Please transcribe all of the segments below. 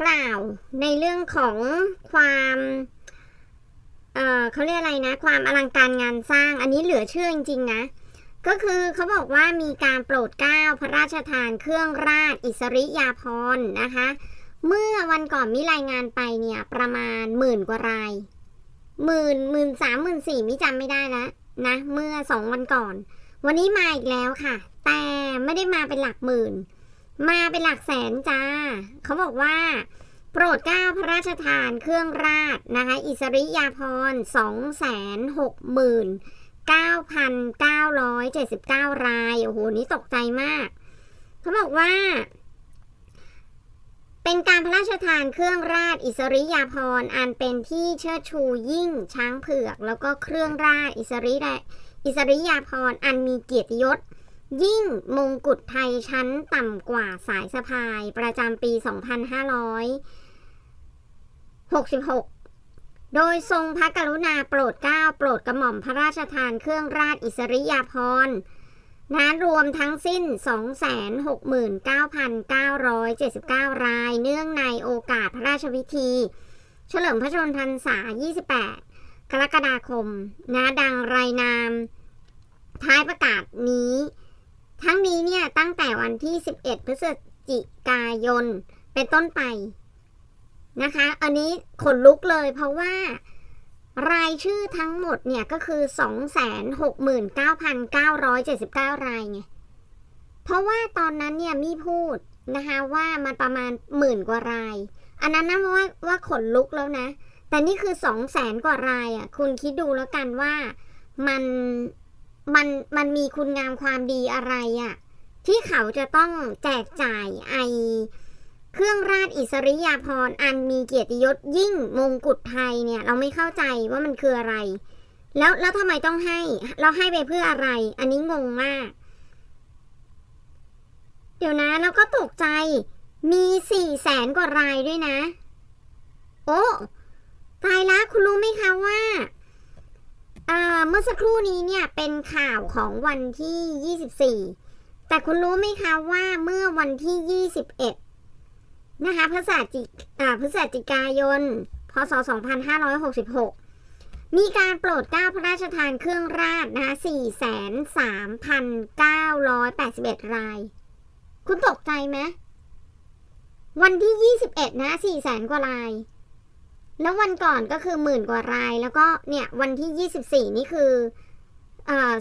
กล่าวในเรื่องของความเเขาเรียกอะไรนะ ความอลังการงานสร้าง อันนี้เหลือเชื่อจริงๆนะ ก็คือเขาบอกว่ามีการโปรดเกล้าพระราชทานเครื่องราชอิสริยาภรณ์นะคะ เมื่อวันก่อนมีรายงานไปเนี่ยประมาณหมื่นกว่ารายหมื่นหมื่นสามหมื่นสี่มิจำไม่ได้แล้วนะ เมื่อสองวันก่อน วันนี้มาอีกแล้วค่ะ แต่ไม่ได้มาเป็นหลักหมื่น มาเป็นหลักแสนจ้า เขาบอกว่า โปรดเกล้าพระราชทานเครื่องราชนะคะ อิสริยาภรณ์สองแสนหกหมื่นเก้าพันเก้าร้อยเจ็ดสิบเก้าราย โอ้โห นี่ตกใจมาก เขาบอกว่า เป็นการพระราชทานเครื่องราชอิสริยาภรณ์อันเป็นที่เชิดชูยิ่งช้างเผือก แล้วก็เครื่องราชอิสริยาอิสริยาภรณ์อันมีเกียรติยศ ยิ่งมงกุฎไทยชั้นต่ำกว่าสายสะพายประจำปี 2566 โดยทรงพระกรุณาโปรดเกล้าโปรดกระหม่อมพระราชทานเครื่องราชอิสริยาภรณ์นะรวมทั้งสิ้น 269,979 ราย เนื่องในโอกาสพระราชพิธี เฉลิมพระชนมพรรษา 28 กรกฎาคม นะดังรายนาม ท้ายประกาศนี้ ทั้งนี้เนี่ยตั้งแต่วันที่ 11 พฤศจิกายน เป็นต้นไปนะคะ อันนี้ขนลุกเลยเพราะว่า รายชื่อทั้งหมดเนี่ยก็คือ 269,979 รายไง เพราะว่าตอนนั้นเนี่ยมีพูดนะคะว่ามันประมาณหมื่นกว่าราย อันนั้นนะว่าว่าขนลุกแล้วนะ แต่นี่คือสองแสนกว่ารายอะ คุณคิดดูแล้วกันว่ามัน มันมันมีคุณงามความดีอะไรอะ่ะที่เขาจะต้องแจกจ่ายไอเครื่องราชอิสริยาภรณ์อันมีเกียรติยศยิ่งมงกุฎไทยเนี่ย เราไม่เข้าใจว่ามันคืออะไร แล้วแล้วทำไมต้องให้ เราให้ไปเพื่ออะไร อันนี้งงมาก เดี๋ยวนะแล้วก็ตกใจมีสี่แสนกว่ารายด้วยนะ โอ้ตายละคุณรู้ไหมคะว่าอ่า เมื่อสักครู่นี้เนี่ยเป็นข่าวของวันที่ 24 แต่คุณรู้ไหมคะว่าเมื่อวันที่ 21 นะคะพฤศจิอ่าพฤศจิกายน พศ 2566 มีการโปรดเกล้าพระราชทานเครื่องราชนะคะ4,3981 ราย คุณตกใจไหม วันที่ 21 นะ 4 แสนกว่าราย แล้ววันก่อนก็คือหมื่นกว่าราย แล้วก็เนี่ยวันที่ 24 นี่คือ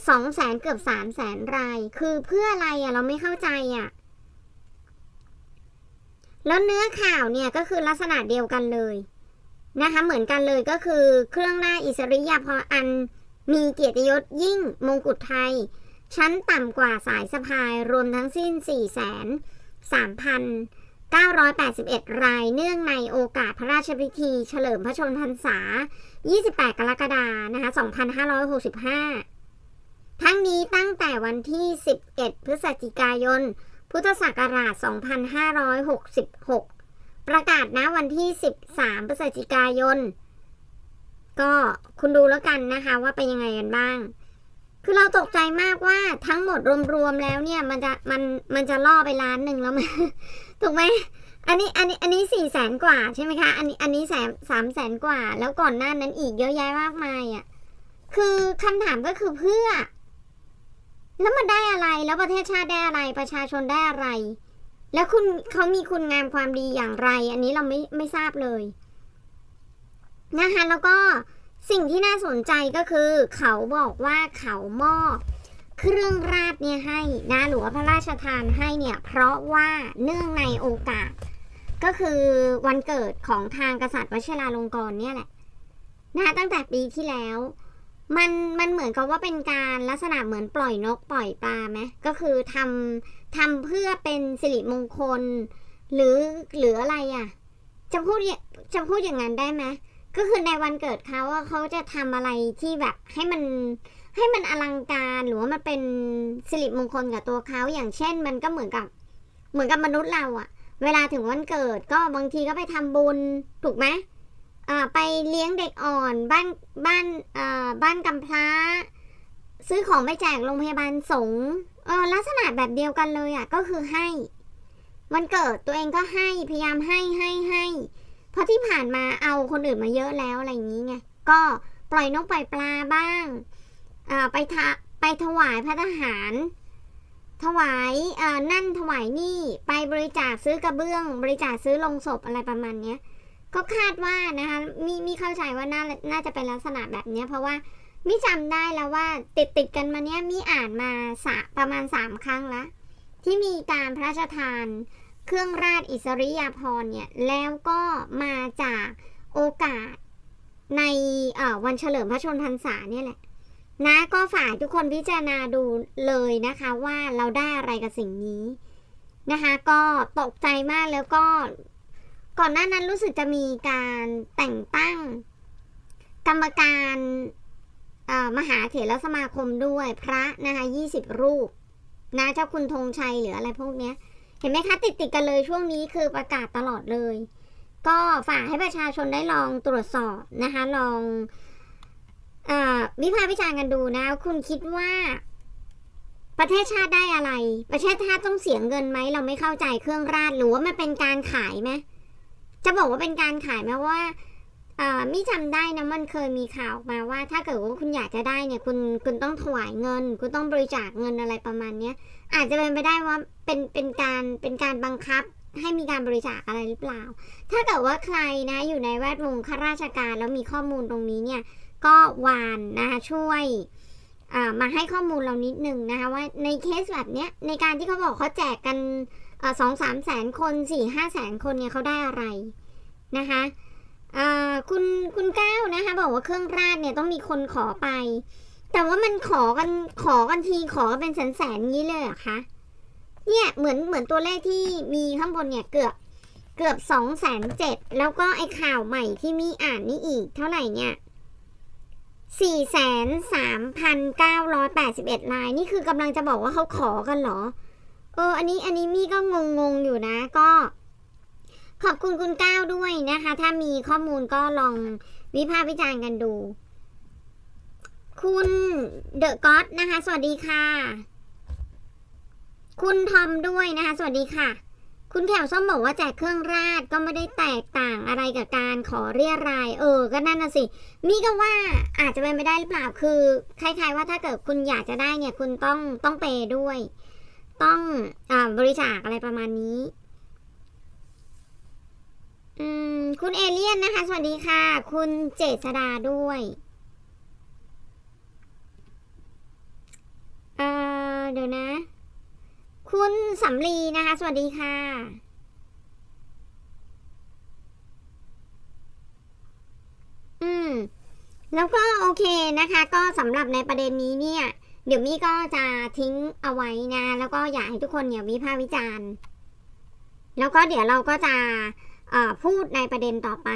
สองแสนเกือบสามแสนราย คือเพื่ออะไรอะเราไม่เข้าใจอะแล้วเนื้อข่าวเนี่ยก็คือลักษณะเดียวกันเลยนะคะ เหมือนกันเลยก็คือเครื่องหน้าอิสริยาภรณ์อันมีเกียรติยศยิ่งมงกุฎไทย ชั้นต่ำกว่าสายสะพายรวมทั้งสิ้น 4 3 3 0 981 รายเนื่องในโอกาสพระราชพิธี เฉลิมพระชนมพรรษา 28 กรกฎาคมนะคะ 2565 ทั้งนี้ตั้งแต่วันที่ 11 พฤศจิกายน พุทธศักราช 2566 ประกาศนะวันที่ 13 พฤศจิกายน ก็คุณดูแล้วกันนะคะว่าเป็นยังไงกันบ้าง คือเราตกใจมากว่าทั้งหมดรวมๆแล้วเนี่ยมันจะมันมันจะล่อไปล้านหนึ่งแล้วมั้ยถูกไหมอันนี้อันนี้อันนี้สี่แสนกว่าใช่ไหมคะ อันนี้อันนี้แสนสามแสนกว่า แล้วก่อนหน้านั้นอีกเยอะแยะมากมายอะคือคำถามก็คือเพื่อ แล้วมันได้อะไรแล้วประเทศชาติได้อะไรประชาชนได้อะไร แล้วคุณเขามีคุณงามความดีอย่างไร อันนี้เราไม่ไม่ทราบเลยนะคะแล้วก็ สิ่งที่น่าสนใจก็คือ เขาบอกว่าเขามอบเครื่องราชเนี่ยให้นะหรือว่าพระราชทานให้เนี่ย เพราะว่าเนื่องในโอกาส ก็คือวันเกิดของทางกษัตริย์วชิราลงกรณ์เนี่ยแหละนะคะตั้งแต่ปีที่แล้ว มันมันเหมือนกับว่าเป็นการลักษณะเหมือนปล่อยนกปล่อยปลาไหมก็คือทำทำเพื่อเป็นสิริมงคล หรือหรืออะไรอะ จะพูดจะพูดอย่างนั้นได้ไหม ก็คือในวันเกิดเขาว่าเขาจะทำอะไรที่แบบให้มันให้มันอลังการหรือว่ามันเป็นสิริมงคลกับตัวเขาอย่างเช่น มันก็เหมือนกับ เหมือนกับมนุษย์เราอะเวลาถึงวันเกิดก็บางทีก็ไปทำบุญถูกไหมอ่าไปเลี้ยงเด็กอ่อนบ้านบ้านอ่าบ้านกำพร้า ซื้อของไปแจกโรงพยาบาลสงฆ์เออลักษณะแบบเดียวกันเลยอะก็คือให้ วันเกิดตัวเองก็ให้พยายามให้ให้ให้ เพราะที่ผ่านมาเอาคนอื่นมาเยอะแล้วอะไรอย่างนี้ไง ก็ปล่อยนกปล่อยปลาบ้างอ่าไปทะไปถวายพระทหาร ถวายอ่อนั่นถวายนี่ ไปบริจาคซื้อกระเบื้อง บริจาคซื้อลงศพอะไรประมาณเนี้ย ก็คาดว่านะคะ มีมีเข้าใจว่าน่าน่าจะเป็นลักษณะแบบเนี้ยเพราะว่ามิจำได้แล้วว่าติดติดกันมาเนี้ยมีอ่านมาสะประมาณสามครั้งละที่มีการพระราชทาน เครื่องราชอิสริยาภรณ์เนี่ยแล้วก็มาจากโอกาสในวันเฉลิมพระชนพรรษาเนี่ยแหละนะก็ฝากทุกคนพิจารณาดูเลยนะคะว่าเราได้อะไรกับสิ่งนี้นะคะก็ตกใจมากแล้วก็ก่อนหน้านั้นรู้สึกจะมีการแต่งตั้ง กรรมการมหาเถรสมาคมด้วยพระนะคะยี่สิบรูปนะเจ้าคุณธงชัยหรืออะไรพวกเนี้ย เห็นไหมคะติดติดกันเลยช่วงนี้คือประกาศตลอดเลย ก็ฝากให้ประชาชนได้ลองตรวจสอบนะคะ ลองอวิพากษ์วิจารณ์กันดูนะ คุณคิดว่า ประเทศชาติได้อะไร ประเทศชาติต้องเสียเงินไหมเราไม่เข้าใจเครื่องราชหรือว่ามันเป็นการขายไหมจะบอกว่าเป็นการขายไหมว่า เอ่อมิจำได้นะมันเคยมีข่าวมาว่า ถ้าเกิดว่าคุณอยากจะได้เนี่ยคุณคุณต้องถวายเงิน คุณต้องบริจาคเงินอะไรประมาณเนี้ยอาจจะเป็นไปได้ว่าเป็นเป็นการเป็นการบังคับให้มีการบริจาคอะไรหรือเปล่า ถ้าเกิดว่าใครนะอยู่ในแวดวงข้าราชการแล้วมีข้อมูลตรงนี้เนี่ยก็วานนะคะช่วยมาให้ข้อมูลเรานิดหนึ่งนะคะว่าในเคสแบบเนี้ยในการที่เขาบอกเขาแจกกันสองสามแสนคนสี่ห้าแสนคนเนี่ยเขาได้อะไรนะคะ คุณคุณก้าวนะคะ บอกว่าเครื่องราชเนี่ยต้องมีคนขอไป แต่ว่ามันขอกันขอกันทีขอเป็นแสนแสนๆงี้เลยเหรอคะเนี่ยเหมือนเหมือนตัวเลขที่มีข้างบนเนี่ยเกือบเกือบสองแสนเจ็ดแล้วก็ไอ้ข่าวใหม่ที่มีอ่านนี่อีกเท่าไหร่เนี่ยสี่แสนสามพันเก้าร้อยแปดสิบเอ็ดลาย นี่คือกำลังจะบอกว่าเขาขอกันเหรอ เออ อันนี้อันนี้มี่ก็งงงอยู่นะก็ ขอบคุณคุณก้าวด้วยนะคะ ถ้ามีข้อมูลก็ลองวิพากษ์วิจารณ์กันดู คุณเดอะก็ d นะคะ สวัสดีค่ะ คุณทอมด้วยนะคะ สวัสดีค่ะ คุณแขวส้มบอกว่าแจกเครื่องราชก็ไม่ได้แตกต่างอะไรกับการขอเรียราย เออ ก็นั่นน่ะสิมีก็ว่าอาจจะเป็นไปได้หรือเปล่าคือคล้ายๆว่าถ้าเกิดคุณอยากจะได้เนี่ย คุณต้องต้องเปด้วย ต้องอบริจาคอะไรประมาณนี้ อืม คุณเอเลียนนะคะ สวัสดีค่ะ คุณเจษดาด้วยเอ่อเดี๋ยวนะ คุณสำลีนะคะ สวัสดีค่ะอืม แล้วก็โอเคนะคะ ก็สำหรับในประเด็นนี้เนี่ย เดี๋ยวมี่ก็จะทิ้งเอาไว้นะ แล้วก็อยากให้ทุกคนเนี่ยวิพากษ์วิจารณ์ แล้วก็เดี๋ยวเราก็จะ พูดในประเด็นต่อไป